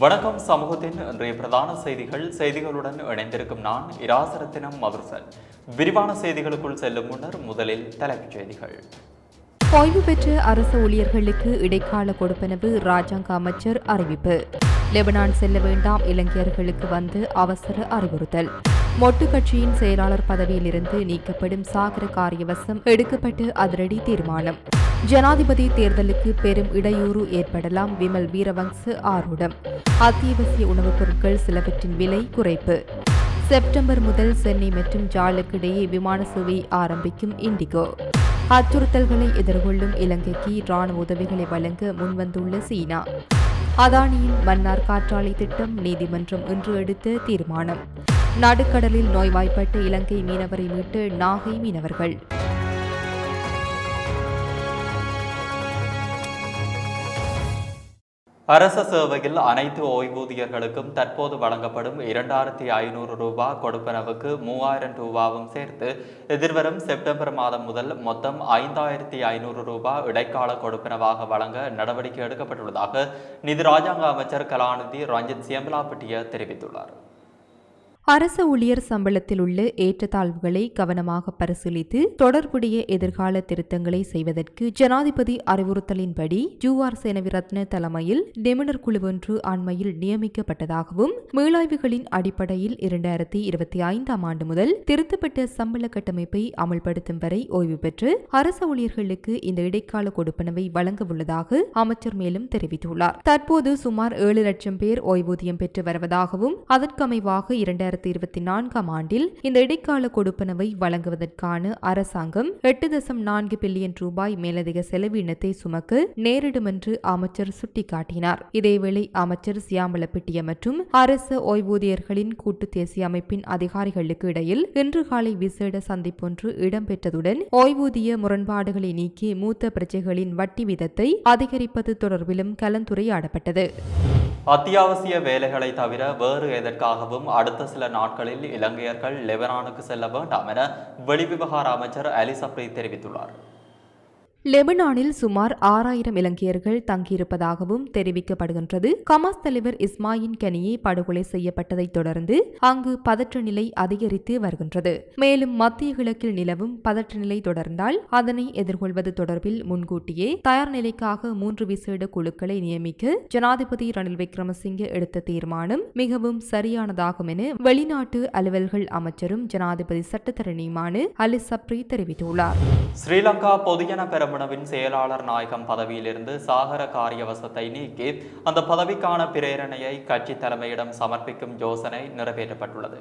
வணக்கம் சமூகத்தின் இன்றைய பிரதான செய்திகள். செய்திகளுடன் இணைந்திருக்கும் நான் இராசரத்தினம் மதுசன் விரிவான செய்திகளுக்குள் செல்லும் முன்னர் முதலில் தலைப்புச் செய்திகள். ஓய்வு பெற்ற அரசு ஊழியர்களுக்கு இடைக்கால கொடுப்பனவு ராஜாங்க அமைச்சர் அறிவிப்பு. லெபனான் செல்ல வேண்டாம் இலங்கையர்களுக்கு வந்து அவசர அறிவுறுத்தல். மொட்டு கட்சியின் செயலாளர் பதவியிலிருந்து நீக்கப்படும் சாகர காரியவசம் எடுக்கப்பட்டு அதிரடி தீர்மானம். ஜனாதிபதி தேர்தலுக்கு பெரும் இடையூறு ஏற்படலாம் விமல் வீரவங்ச ஆரூடம் அத்தியாவசிய உணவுப் பொருட்கள் சிலவற்றின் விலை குறைப்பு. செப்டம்பர் முதல் சென்னை மற்றும் ஜாலுக்கு இடையே விமான சேவை ஆரம்பிக்கும் இண்டிகோ. அச்சுறுத்தல்களை எதிர்கொள்ளும் இலங்கைக்கு ராணுவ உதவிகளை வழங்க முன்வந்துள்ள சீனா. அதானியின் மன்னார் காற்றாலை திட்டம் நீதிமன்றம் இன்று எடுத்த தீர்மானம். நடுக்கடலில் நோய்வாய்ப்பட்ட இலங்கை மீனவரை மீட்டு நாகை மீனவர்கள். அரச சேவையில் அனைத்து ஓய்வூதியர்களுக்கும் தற்போது வழங்கப்படும் இரண்டாயிரத்தி ஐநூறு ரூபாய் கொடுப்பனவுக்கு மூவாயிரம் ரூபாவும் சேர்த்து எதிர்வரும் செப்டம்பர் மாதம் முதல் மொத்தம் ஐந்தாயிரத்தி ஐநூறு ரூபாய் இடைக்கால கொடுப்பனவாக வழங்க நடவடிக்கை எடுக்கப்பட்டுள்ளதாக நிதி ராஜாங்க அமைச்சர் கலாநிதி ரஞ்சித் சியம்பலாப்பட்டிய தெரிவித்துள்ளார். அரச ஊழியர் சம்பளத்தில் உள்ள ஏற்றத்தாழ்வுகளை கவனமாக பரிசீலித்து தொடர்புடைய எதிர்கால திருத்தங்களை செய்வதற்கு ஜனாதிபதி அறிவுறுத்தலின்படி ஜூஆர் சேனவிரத்ன தலைமையில் நிபுணர் குழு ஒன்று அண்மையில் நியமிக்கப்பட்டதாகவும் மீளாய்வுகளின் அடிப்படையில் இரண்டாயிரத்தி இருபத்தி ஐந்தாம் ஆண்டு முதல் திருத்தப்பட்ட சம்பள கட்டமைப்பை அமல்படுத்தும் வரை ஓய்வு பெற்று அரச ஊழியர்களுக்கு இந்த இடைக்கால கொடுப்பனவை வழங்க உள்ளதாக அமைச்சர் மேலும் தெரிவித்துள்ளார். தற்போது சுமார் ஏழு லட்சம் பேர் ஓய்வூதியம் பெற்று வருவதாகவும் அதற்கமைவாக இரண்டாயிரத்தி இருபத்தி நான்காம் ஆண்டில் இந்த இடைக்கால கொடுப்பனவை வழங்குவதற்கான அரசாங்கம் எட்டு தசம் நான்கு பில்லியன் ரூபாய் மேலதிக செலவினத்தை சுமக்க நேரிடும் என்று அமைச்சர் சுட்டிக்காட்டினார். இதேவேளை அமைச்சர் சியாமலப்பிட்டிய மற்றும் அரச ஓய்வூதியர்களின் கூட்டு தேசிய அமைப்பின் அதிகாரிகளுக்கு இடையில் இன்று காலை விசேட சந்திப்பொன்று இடம்பெற்றதுடன் ஓய்வூதிய முரண்பாடுகளை நீக்கி மூத்த பிரஜைகளின் வட்டி வீதத்தை அதிகரிப்பது தொடர்பிலும் கலந்துரையாடப்பட்டது. அத்தியாவசிய வேலைகளை தவிர வேறு எதற்காகவும் அடுத்த சில நாட்களில் இலங்கையர்கள் லெபனானுக்கு செல்ல வேண்டாம் என வெளிவிவகார அமைச்சர் அலிசப்ரி தெரிவித்துள்ளார். லெபனானில் சுமார் ஆறாயிரம் இலங்கையர்கள் தங்கியிருப்பதாகவும் தெரிவிக்கப்படுகின்றது. கமாஸ் தலைவர் இஸ்மாயின் கனியே படுகொலை செய்யப்பட்டதைத் தொடர்ந்து அங்கு பதற்ற நிலை அதிகரித்து வருகின்றது. மேலும் மத்திய கிழக்கில் நிலவும் பதற்ற நிலை தொடர்ந்தால் அதனை எதிர்கொள்வது தொடர்பில் முன்கூட்டியே தயார் நிலைக்காக மூன்று விசேட குழுக்களை நியமிக்க ஜனாதிபதி ரணில் விக்ரமசிங்கே எடுத்த தீர்மானம் மிகவும் சரியானதாகும் என வெளிநாட்டு அலுவல்கள் அமைச்சரும் ஜனாதிபதி சட்டத்தரணியுமான அலி சப்ரி தெரிவித்துள்ளார். ஸ்ரீலங்கா பொதுஜன பெரமுனவின் செயலாளர் நாயகம் பதவியிலிருந்து சாகர காரியவசத்தை நீக்கி அந்த பதவிக்கான பிரேரணையை கட்சி தலைமையிடம் சமர்ப்பிக்கும் யோசனை நிறைவேற்றப்பட்டுள்ளது.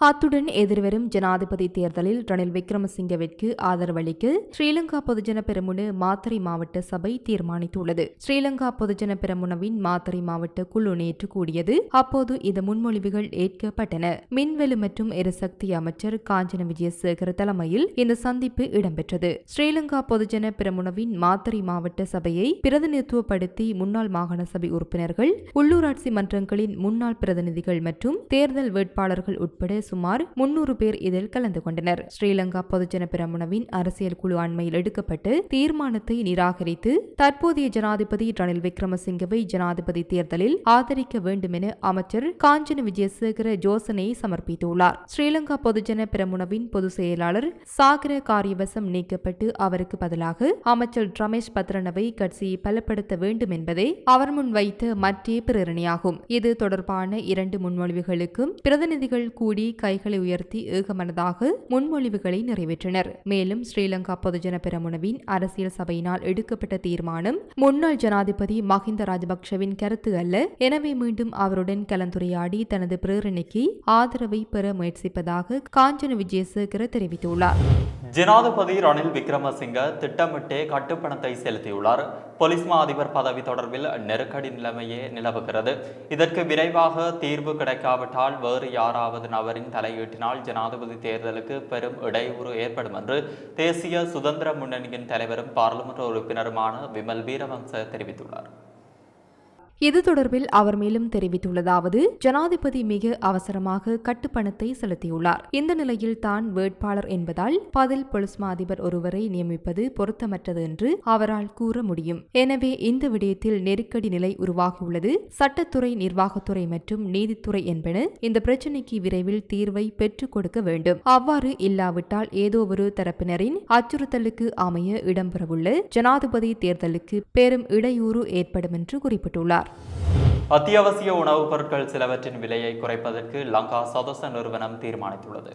அத்துடன் எதிர்வரும் ஜனாதிபதி தேர்தலில் ரணில் விக்ரமசிங்கவிற்கு ஆதரவளிக்க ஸ்ரீலங்கா பொதுஜன பெரமுன மாத்தறை மாவட்ட சபை தீர்மானித்துள்ளது. ஸ்ரீலங்கா பொதுஜன பெருமுனவின் மாத்தறை மாவட்ட குழு நேற்று கூடியது. அப்போது இந்த முன்மொழிவுகள் ஏற்கப்பட்டன. மின்வெளி மற்றும் எரிசக்தி அமைச்சர் காஞ்சன விஜயசேகர் தலைமையில் இந்த சந்திப்பு இடம்பெற்றது. ஸ்ரீலங்கா பொதுஜன பெருமுனவின் மாத்தறை மாவட்ட சபையை பிரதிநிதித்துவப்படுத்தி முன்னாள் மாகாண சபை உறுப்பினர்கள் உள்ளூராட்சி மன்றங்களின் முன்னாள் பிரதிநிதிகள் மற்றும் தேர்தல் வேட்பாளர்கள் உட்பட சுமார் முன்னூறு பேர் இதில் கலந்து கொண்டனர். ஸ்ரீலங்கா பொதுஜன பிரமுனவின் அரசியல் குழு அண்மையில் எடுக்கப்பட்டு தீர்மானத்தை நிராகரித்து தற்போதைய ஜனாதிபதி ரணில் விக்ரமசிங்கவை ஜனாதிபதி தேர்தலில் ஆதரிக்க வேண்டும் என அமைச்சர் காஞ்சன விஜயசேகர ஜோசனையை சமர்ப்பித்துள்ளார். ஸ்ரீலங்கா பொதுஜன பிரமுனவின் பொதுச் செயலாளர் சாகர காரியவசம் நீக்கப்பட்டு அவருக்கு பதிலாக அமைச்சர் ரமேஷ் பத்ரனவை கட்சியை பலப்படுத்த வேண்டும் என்பதே அவர் முன் வைத்த மற்றே பிரேரணையாகும். இது தொடர்பான இரண்டு முன்மொழிவுகளுக்கும் பிரதிநிதிகள் கூடி கைகளை உயர்த்தி ஏகமனதாக முன்மொழிவுகளை நிறைவேற்றினர். மேலும் ஸ்ரீலங்கா பொதுஜன பெரமுனவின் அரசியல் சபையினால் எடுக்கப்பட்ட தீர்மானம் முன்னாள் ஜனாதிபதி மஹிந்த ராஜபக்சவின் கருத்து அல்ல. எனவே மீண்டும் அவருடன் கலந்துரையாடி தனது பிரேரணைக்கு ஆதரவை பெற முயற்சிப்பதாக காஞ்சன விஜயசேகர தெரிவித்துள்ளார். ஜனாதிபதி ரணில் விக்ரமசிங்க திட்டமிட்டே கட்டுப்பணத்தை செலுத்தியுள்ளார். பொலிஸ்மா மா அதிபர் பதவி தொடர்பில் நெருக்கடி நிலைமையே நிலவுகிறது. இதற்கு விரைவாக தீர்வு கிடைக்காவிட்டால் வேறு யாராவது நபரின் தலையீட்டினால் ஜனாதிபதி தேர்தலுக்கு பெரும் இடையூறு ஏற்படும் என்று தேசிய சுதந்திர முன்னணியின் தலைவரும் பாராளுமன்ற உறுப்பினருமான விமல் வீரவம்ச தெரிவித்துள்ளார். இது தொடர்பில் அவர் மேலும் தெரிவித்துள்ளதாவது ஜனாதிபதி மிக அவசரமாக கட்டுப்பணத்தை செலுத்தியுள்ளார். இந்த நிலையில் தான் வேட்பாளர் என்பதால் பதில் பொலிஸ்மா அதிபர் ஒருவரை நியமிப்பது பொருத்தமற்றது என்று அவரால் கூற முடியும். எனவே இந்த விடயத்தில் நெருக்கடி நிலை உருவாகியுள்ளது. சட்டத்துறை நிர்வாகத்துறை மற்றும் நீதித்துறை என்பன இந்த பிரச்சினைக்கு விரைவில் தீர்வை பெற்றுக் கொடுக்க வேண்டும். அவ்வாறு இல்லாவிட்டால் ஏதோ ஒரு தரப்பினரின் அச்சுறுத்தலுக்கு அமைய இடம்பெறவுள்ள ஜனாதிபதி தேர்தலுக்கு பெரும் இடையூறு ஏற்படும் என்று குறிப்பிட்டுள்ளார். அத்தியாவசிய உணவுப் பொருட்கள் சிலவற்றின் விலையை குறைப்பதற்கு லங்கா சதச நிறுவனம் தீர்மானித்துள்ளது.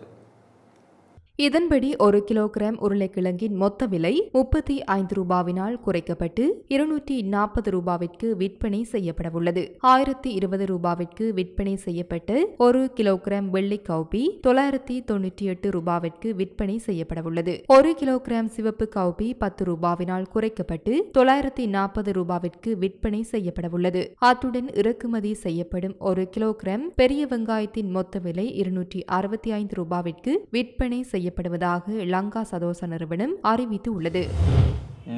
இதன்படி ஒரு கிலோகிராம் உருளைக்கிழங்கின் மொத்த விலை முப்பத்தி ஐந்து ரூபாவினால் குறைக்கப்பட்டு இருநூற்றி நாற்பது ரூபாவிற்கு விற்பனை செய்யப்படவுள்ளது. ஆயிரத்தி இருபது ரூபாவிற்கு விற்பனை செய்யப்பட்டு ஒரு கிலோகிராம் வெள்ளை கவுப்பி தொள்ளாயிரத்தி தொண்ணூற்றி எட்டு ரூபாவிற்கு விற்பனை செய்யப்படவுள்ளது. ஒரு கிலோகிராம் சிவப்பு கவுப்பி பத்து ரூபாவினால் குறைக்கப்பட்டு தொள்ளாயிரத்தி நாற்பது ரூபாவிற்கு விற்பனை செய்யப்படவுள்ளது. அத்துடன் இறக்குமதி செய்யப்படும் ஒரு கிலோகிராம் பெரிய வெங்காயத்தின் மொத்த விலை இருநூற்றி அறுபத்தி ஐந்து ரூபாவிற்கு விற்பனை செய்ய செய்யப்படுவதாக லங்கா சதோச நிறுவனம் அறிவித்து உள்ளது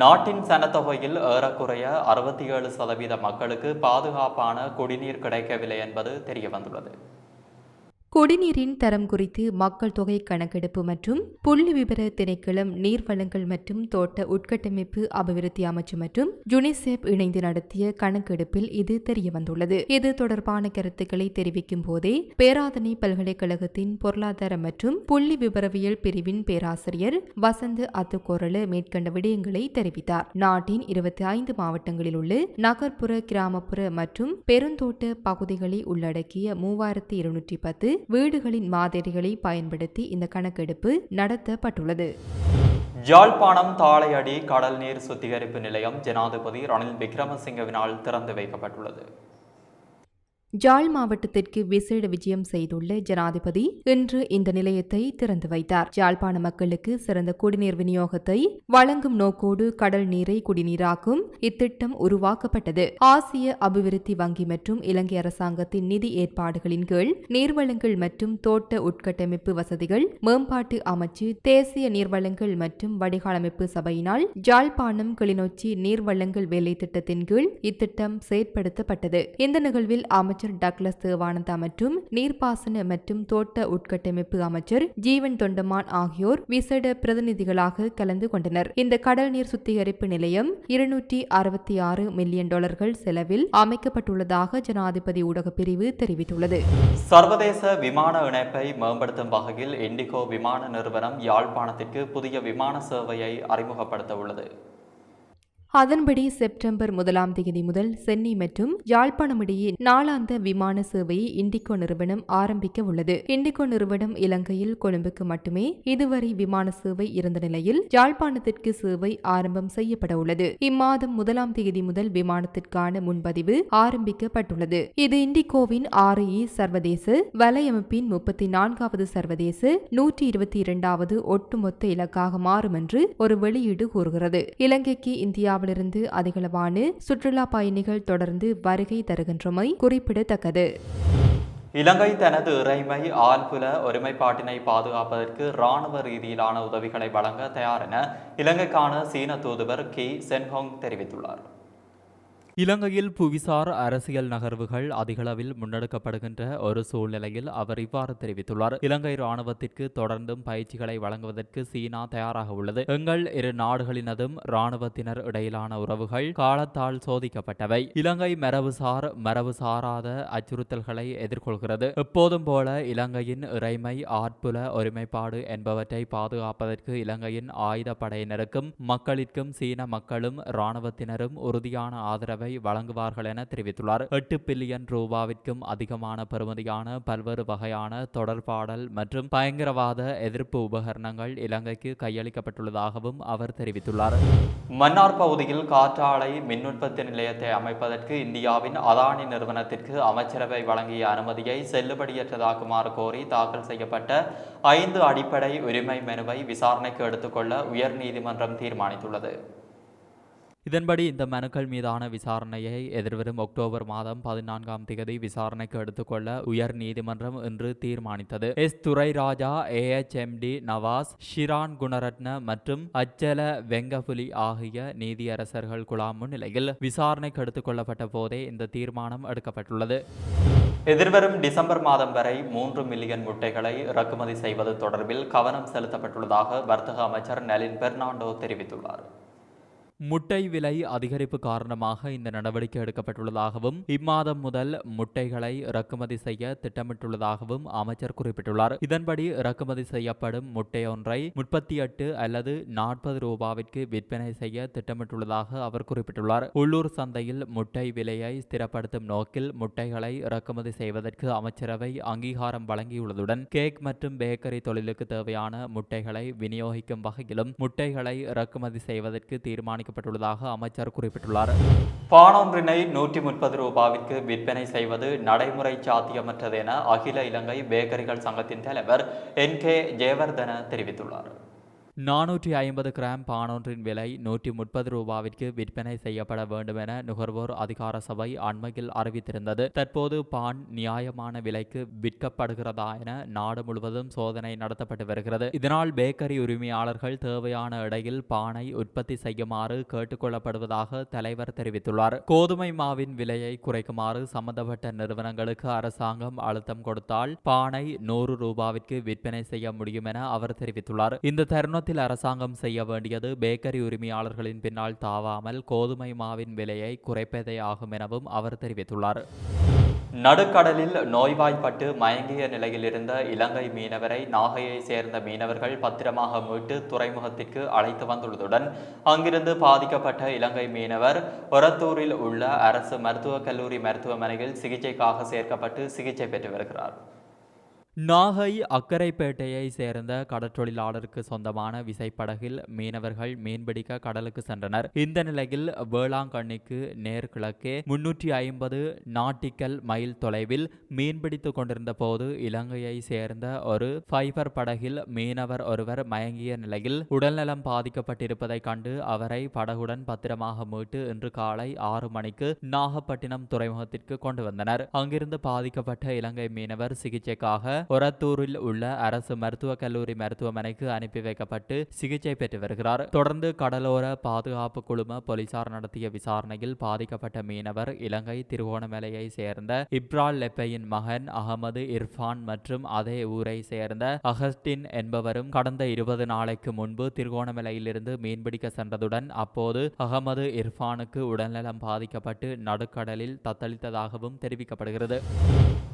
நாட்டின் சனத்தொகையில் ஏறக்குறைய அறுபத்தி ஏழு சதவீத மக்களுக்கு பாதுகாப்பான குடிநீர் கிடைக்கவில்லை என்பது தெரியவந்துள்ளது. குடிநீரின் தரம் குறித்து மக்கள் தொகை கணக்கெடுப்பு மற்றும் புள்ளி விவர திணைக்களம் நீர்வளங்கள் மற்றும் தோட்ட உட்கட்டமைப்பு அபிவிருத்தி அமைச்சு மற்றும் யுனிசெப் இணைந்து நடத்திய கணக்கெடுப்பில் இது தெரியவந்துள்ளது. இது தொடர்பான கருத்துக்களை தெரிவிக்கும் போதே பேராதனை பல்கலைக்கழகத்தின் பொருளாதார மற்றும் புள்ளி விவரவியல் பிரிவின் பேராசிரியர் வசந்த் அத்துக்கோரல மேற்கண்ட விடயங்களை தெரிவித்தார். நாட்டின் இருபத்தி ஐந்து மாவட்டங்களில் உள்ள நகர்ப்புற கிராமப்புற மற்றும் பெருந்தோட்ட பகுதிகளை உள்ளடக்கிய மூவாயிரத்தி இருநூற்றி பத்து வீடுகளின் மாதிரிகளை பயன்படுத்தி இந்த கணக்கெடுப்பு நடத்தப்பட்டுள்ளது. யாழ்ப்பாணம் தாளையடி கடல் நீர் சுத்திகரிப்பு நிலையம் ஜனாதிபதி ரணில் விக்ரமசிங்கவினால் திறந்து வைக்கப்பட்டுள்ளது. ஜாழ் மாவட்டத்திற்கு விசேட விஜயம் செய்துள்ள ஜனாதிபதி இன்று இந்த நிலையத்தை திறந்து வைத்தார். ஜாழ்ப்பாண மக்களுக்கு சிறந்த குடிநீர் விநியோகத்தை வழங்கும் நோக்கோடு கடல் நீரை குடிநீராக்கும் இத்திட்டம் உருவாக்கப்பட்டது. ஆசிய அபிவிருத்தி வங்கி மற்றும் இலங்கை அரசாங்கத்தின் நிதி ஏற்பாடுகளின் கீழ் நீர்வளங்கள் மற்றும் தோட்ட உட்கட்டமைப்பு வசதிகள் மேம்பாட்டு அமைச்சு தேசிய நீர்வளங்கள் மற்றும் வடிகாலமைப்பு சபையினால் ஜாழ்ப்பாணம் கிளிநொச்சி நீர்வளங்கள் வேலை திட்டத்தின் கீழ் இத்திட்டம் செயற்படுத்தப்பட்டது. இந்த நிகழ்வில் அமைச்சர் டக்ளஸ் தேவானந்தா மற்றும் நீர்ப்பாசன மற்றும் தோட்ட உட்கட்டமைப்பு அமைச்சர் ஜீவன் தொண்டமான் ஆகியோர் விசேட பிரதிநிதிகளாக கலந்து கொண்டனர். இந்த கடல் நீர் சுத்திகரிப்பு நிலையம் இருநூற்றி அறுபத்தி ஆறு மில்லியன் டாலர்கள் செலவில் அமைக்கப்பட்டுள்ளதாக ஜனாதிபதி ஊடக பிரிவு தெரிவித்துள்ளது. சர்வதேச விமான இணைப்பை மேம்படுத்தும் வகையில் இண்டிகோ விமான நிறுவனம் யாழ்ப்பாணத்திற்கு புதிய விமான சேவையை அறிமுகப்படுத்த உள்ளது அதன்படி செப்டம்பர் முதலாம் தேதி முதல் சென்னை மற்றும் யாழ்ப்பாணம் இடையே நாளாந்த விமான சேவையை இண்டிகோ நிறுவனம் ஆரம்பிக்க உள்ளது. இண்டிகோ நிறுவனம் இலங்கையில் கொழும்புக்கு மட்டுமே இதுவரை விமான சேவை இருந்த நிலையில் யாழ்ப்பாணத்திற்கு சேவை ஆரம்பம் செய்யப்பட உள்ளது. இம்மாதம் முதலாம் தேதி முதல் விமானத்திற்கான முன்பதிவு ஆரம்பிக்கப்பட்டுள்ளது. இது இண்டிகோவின் ஆறு இ சர்வதேச வலையமைப்பின் முப்பத்தி நான்காவது சர்வதேச நூற்றி இருபத்தி இரண்டாவது ஒட்டுமொத்த இலக்காக மாறும் என்று ஒரு வெளியீடு கூறுகிறது. இலங்கைக்கு இந்தியாவிலிருந்து அதிகளவான சுற்றுலா பயணிகள் தொடர்ந்து வருகை தருகின்றமை குறிப்பிடத்தக்கது. இலங்கை தனது இறைமை ஆழ்புல ஒருமைப்பாட்டினை பாதுகாப்பதற்கு இராணுவ ரீதியிலான உதவிகளை வழங்க தயார் என இலங்கைக்கான சீன தூதுவர் கி. சென்ஹோங் தெரிவித்துள்ளார். இலங்கையில் புவிசார் அரசியல் நகர்வுகள் அதிகளவில் முன்னெடுக்கப்படுகின்ற ஒரு சூழ்நிலையில் அவர் இவ்வாறு தெரிவித்துள்ளார். இலங்கை ராணுவத்திற்கு தொடர்ந்தும் பயிற்சிகளை வழங்குவதற்கு சீனா தயாராக உள்ளது. எங்கள் இரு நாடுகளினதும் ராணுவத்தினர் இடையிலான உறவுகள் காலத்தால் சோதிக்கப்பட்டவை. இலங்கை மரபுசார் மரபு சாராத அச்சுறுத்தல்களை எதிர்கொள்கிறது. எப்போதும் போல இலங்கையின் இறைமை ஆட்புல ஒருமைப்பாடு என்பவற்றை பாதுகாப்பதற்கு இலங்கையின் ஆயுத படையினருக்கும் மக்களிற்கும் சீன மக்களும் இராணுவத்தினரும் உறுதியான ஆதரவை வழங்குவார்கள் என தெரிவித்துள்ளார். எட்டு பில்லியன் ரூபாவிற்கும் அதிகமான பெறுமதியான பல்வேறு வகையான தொடர்பாடல் மற்றும் பயங்கரவாத எதிர்ப்பு உபகரணங்கள் இலங்கைக்கு கையளிக்கப்பட்டுள்ளதாகவும் அவர் தெரிவித்துள்ளார். மன்னார் பகுதியில் காற்றாலை மின் உற்பத்தி நிலையத்தை அமைப்பதற்கு இந்தியாவின் அதானி நிறுவனத்திற்கு அமைச்சரவை வழங்கிய அனுமதியை செல்லுபடியற்றதாக்குமாறு கோரி தாக்கல் செய்யப்பட்ட ஐந்து அடிப்படை உரிமை மனுவை விசாரணைக்கு எடுத்துக்கொள்ள உயர்நீதிமன்றம் தீர்மானித்துள்ளது. இதன்படி இந்த மனுக்கள் மீதான விசாரணையை எதிர்வரும் அக்டோபர் மாதம் பதினான்காம் தேதி விசாரணைக்கு எடுத்துக்கொள்ள உயர் நீதிமன்றம் இன்று தீர்மானித்தது. S. Thurairaja A H M. D. Nawaz Shiran Gunaratne மற்றும் அச்சல வெங்கபுலி ஆகிய நீதியரசர்கள் குழாம் முன்னிலையில் விசாரணைக்கு எடுத்துக் கொள்ளப்பட்ட போதே இந்த தீர்மானம் எடுக்கப்பட்டுள்ளது. எதிர்வரும் டிசம்பர் மாதம் வரை மூன்று மில்லியன் முட்டைகளை இறக்குமதி செய்வது தொடர்பில் கவனம் செலுத்தப்பட்டுள்ளதாக வர்த்தக அமைச்சர் நலின் பெர்னாண்டோ தெரிவித்துள்ளார். முட்டை விலை அதிகரிப்பு காரணமாக இந்த நடவடிக்கை எடுக்கப்பட்டுள்ளதாகவும் இம்மாதம் முதல் முட்டைகளை இறக்குமதி செய்ய திட்டமிட்டுள்ளதாகவும் அமைச்சர் குறிப்பிட்டுள்ளார். இதன்படி இறக்குமதி செய்யப்படும் முட்டை ஒன்றை முப்பத்தி எட்டு அல்லது நாற்பது ரூபாவிற்கு விற்பனை செய்ய திட்டமிட்டுள்ளதாக அவர் குறிப்பிட்டுள்ளார். உள்ளூர் சந்தையில் முட்டை விலையை ஸ்திரப்படுத்தும் நோக்கில் முட்டைகளை இறக்குமதி செய்வதற்கு அமைச்சரவை அங்கீகாரம் வழங்கியுள்ளதுடன் கேக் மற்றும் பேக்கரி தொழிலுக்கு தேவையான முட்டைகளை விநியோகிக்கும் வகையிலும் முட்டைகளை இறக்குமதி செய்வதற்கு தீர்மானிக்க தீர்மானிக்கப்பட்டுள்ளதாக அமைச்சர் குறிப்பிட்டுள்ளார். பானொன்றினை நூற்றி முப்பது ரூபாவிற்கு விற்பனை செய்வது நடைமுறை சாத்தியமற்றது என அகில இலங்கை பேக்கரிகள் சங்கத்தின் தலைவர் என் கே ஜெயவர்தன தெரிவித்துள்ளார். நானூற்றி ஐம்பது கிராம் பானொன்றின் விலை நூற்றி முப்பது ரூபாவிற்கு விற்பனை செய்யப்பட வேண்டும் என நுகர்வோர் அதிகார சபை அண்மையில் அறிவித்திருந்தது. தற்போது பான் நியாயமான விலைக்கு விற்கப்படுகிறதா என நாடு முழுவதும் சோதனை நடத்தப்பட்டு வருகிறது. இதனால் பேக்கரி உரிமையாளர்கள் தேவையான இடையில் பானை உற்பத்தி செய்யுமாறு கேட்டுக்கொள்ளப்படுவதாக தலைவர் தெரிவித்துள்ளார். கோதுமை மாவின் விலையை குறைக்குமாறு சம்பந்தப்பட்ட நிறுவனங்களுக்கு அரசாங்கம் அழுத்தம் கொடுத்தால் பானை நூறு ரூபாவிற்கு விற்பனை செய்ய முடியும் என அவர் தெரிவித்துள்ளார். இந்த தருணத்தில் கிராமத்தில் அரசாங்கம் செய்ய வேண்டியது பேக்கரி உரிமையாளர்களின் பின்னால் தாவாமல் கோதுமை மாவின் விலையை குறைப்பதே ஆகும் எனவும் அவர் தெரிவித்துள்ளார். நடுக்கடலில் நோய்வாய்ப்பட்டு மயங்கிய நிலையில் இருந்த இலங்கை மீனவரை நாகையை சேர்ந்த மீனவர்கள் பத்திரமாக மீட்டு துறைமுகத்திற்கு அழைத்து வந்துள்ளதுடன் அங்கிருந்து பாதிக்கப்பட்ட இலங்கை மீனவர் ஒரத்தூரில் உள்ள அரசு மருத்துவக் கல்லூரி மருத்துவமனையில் சிகிச்சைக்காக சேர்க்கப்பட்டு சிகிச்சை பெற்று வருகிறார். நாகை அக்கரைப்பேட்டையை சேர்ந்த கடற்றொழிலாளருக்கு சொந்தமான விசைப்படகில் மீனவர்கள் மீன்பிடிக்க கடலுக்கு சென்றனர். இந்த நிலையில் வேளாங்கண்ணிக்கு நேர்கிழக்கே முன்னூற்றி ஐம்பது நாட்டிக்கல் மைல் தொலைவில் மீன்பிடித்துக் கொண்டிருந்த போது இலங்கையை சேர்ந்த ஒரு ஃபைபர் படகில் மீனவர் ஒருவர் மயங்கிய நிலையில் உடல்நலம் பாதிக்கப்பட்டிருப்பதை கண்டு அவரை படகுடன் பத்திரமாக மீட்டு இன்று காலை ஆறு மணிக்கு நாகப்பட்டினம் துறைமுகத்திற்கு கொண்டு வந்தனர். அங்கிருந்து பாதிக்கப்பட்ட இலங்கை மீனவர் சிகிச்சைக்காக ஒரத்தூரில் உள்ள அரசு மருத்துவக் கல்லூரி மருத்துவமனைக்கு அனுப்பி வைக்கப்பட்டு சிகிச்சை பெற்று வருகிறார். தொடர்ந்து கடலோர பாதுகாப்பு குழும போலீசார் நடத்திய விசாரணையில் பாதிக்கப்பட்ட மீனவர் இலங்கை திருகோணமலையை சேர்ந்த இப்ரால் லெப்பையின் மகன் அகமது இர்ஃபான் மற்றும் அதே ஊரை சேர்ந்த அகஸ்டின் என்பவரும் கடந்த இருபது நாளைக்கு முன்பு திருகோணமலையிலிருந்து மீன்பிடிக்க சென்றதுடன் அப்போது அகமது இர்ஃபானுக்கு உடல்நலம் பாதிக்கப்பட்டு நடுக்கடலில் தத்தளித்ததாகவும் தெரிவிக்கப்படுகிறது.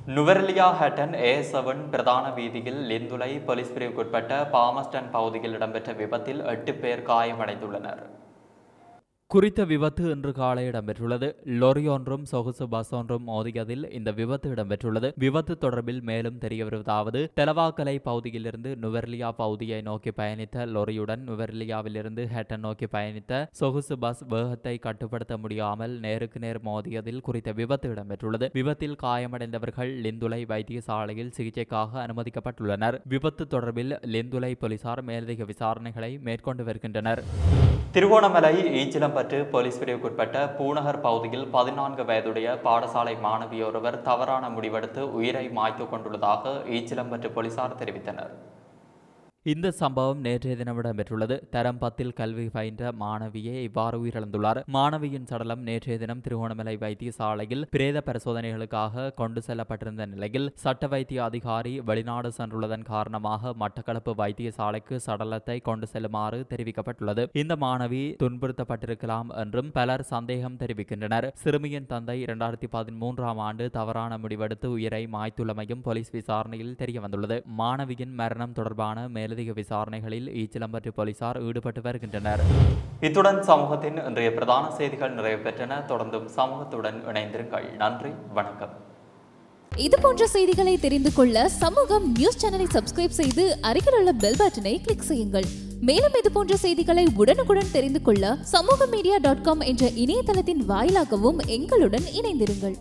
நுவர்லியா ஹட்டன் ஏ செவன் பிரதான வீதியில் லிந்துலை போலீஸ் பிரிவுக்குட்பட்ட பாமஸ்டன் பகுதியில் இடம்பெற்ற விபத்தில் எட்டு பேர் காயமடைந்துள்ளனர். குறித்த விபத்து இன்று காலை இடம்பெற்றுள்ளது. லொரி ஒன்றும் சொகுசு பஸ் ஒன்றும் மோதியதில் இந்த விபத்து இடம்பெற்றுள்ளது. விபத்து தொடர்பில் மேலும் தெரிய வருவதாவது தெலவாக்கலை பகுதியிலிருந்து நுவர்லியா பகுதியை நோக்கி பயணித்த லொரியுடன் நுவர்லியாவிலிருந்து ஹெட்டன் நோக்கி பயணித்த சொகுசு பஸ் வேகத்தை கட்டுப்படுத்த முடியாமல் நேருக்கு நேர் மோதியதில் குறித்த விபத்து இடம்பெற்றுள்ளது. விபத்தில் காயமடைந்தவர்கள் லிந்துலை வைத்தியசாலையில் சிகிச்சைக்காக அனுமதிக்கப்பட்டுள்ளனர். விபத்து தொடர்பில் லிந்துலை போலீசார் மேலதிக விசாரணைகளை மேற்கொண்டு வருகின்றனர். திருவோணமலை ஈச்சிலம்பற்று போலீஸ் பிரிவுக்குட்பட்ட பூநகர் பகுதியில் பதினான்கு வயதுடைய பாடசாலை மாணவியொருவர் தவறான முடிவெடுத்து உயிரை மாய்த்து கொண்டுள்ளதாக ஈச்சிலம்பற்று போலீசார் தெரிவித்தனர். இந்த சம்பவம் நேற்றைய தினம் இடம்பெற்றுள்ளது. தரம் பத்தில் கல்வி பயின்ற மாணவியே இவ்வாறு உயிரிழந்துள்ளார். மாணவியின் சடலம் நேற்றைய தினம் திருகோணமலை வைத்தியசாலையில் பிரேத பரிசோதனைகளுக்காக கொண்டு செல்லப்பட்டிருந்த நிலையில் சட்ட வைத்திய அதிகாரி வெளிநாடு சென்றுள்ளதன் காரணமாக மட்டக்களப்பு வைத்தியசாலைக்கு சடலத்தை கொண்டு செல்லுமாறு தெரிவிக்கப்பட்டுள்ளது. இந்த மாணவி துன்புறுத்தப்பட்டிருக்கலாம் என்றும் பலர் சந்தேகம் தெரிவிக்கின்றனர். சிறுமியின் தந்தை இரண்டாயிரத்தி பதிமூன்றாம் ஆண்டு தவறான முடிவெடுத்து உயிரை மாய்த்துள்ளமையும் போலீஸ் விசாரணையில் தெரியவந்துள்ளது. மாணவியின் மரணம் தொடர்பான மேல் மேலதிக விசாரணைகளில் ஈச்சிலம்பற்று போலீசார் ஈடுபட்டு வருகின்றனர். இத்துடன் சமூகத்தின் இன்றைய பிரதான செய்திகள் நிறைவு பெற்றன. தொடர்ந்தும் சமூகத்துடன் இணைந்திருங்கள். நன்றி. வணக்கம். இது போன்ற செய்திகளை தெரிந்து கொள்ள சமூகம் நியூஸ் சேனலை சப்ஸ்கிரைப் செய்து அருகில் உள்ள பெல் பட்டனை கிளிக் செய்யுங்கள். மேலும் இது போன்ற செய்திகளை உடனுக்குடன் தெரிந்து கொள்ள சமூக மீடியா டாட் காம் என்ற இணையதளத்தின் வாயிலாகவும் எங்களுடன் இணைந்திருங்கள்.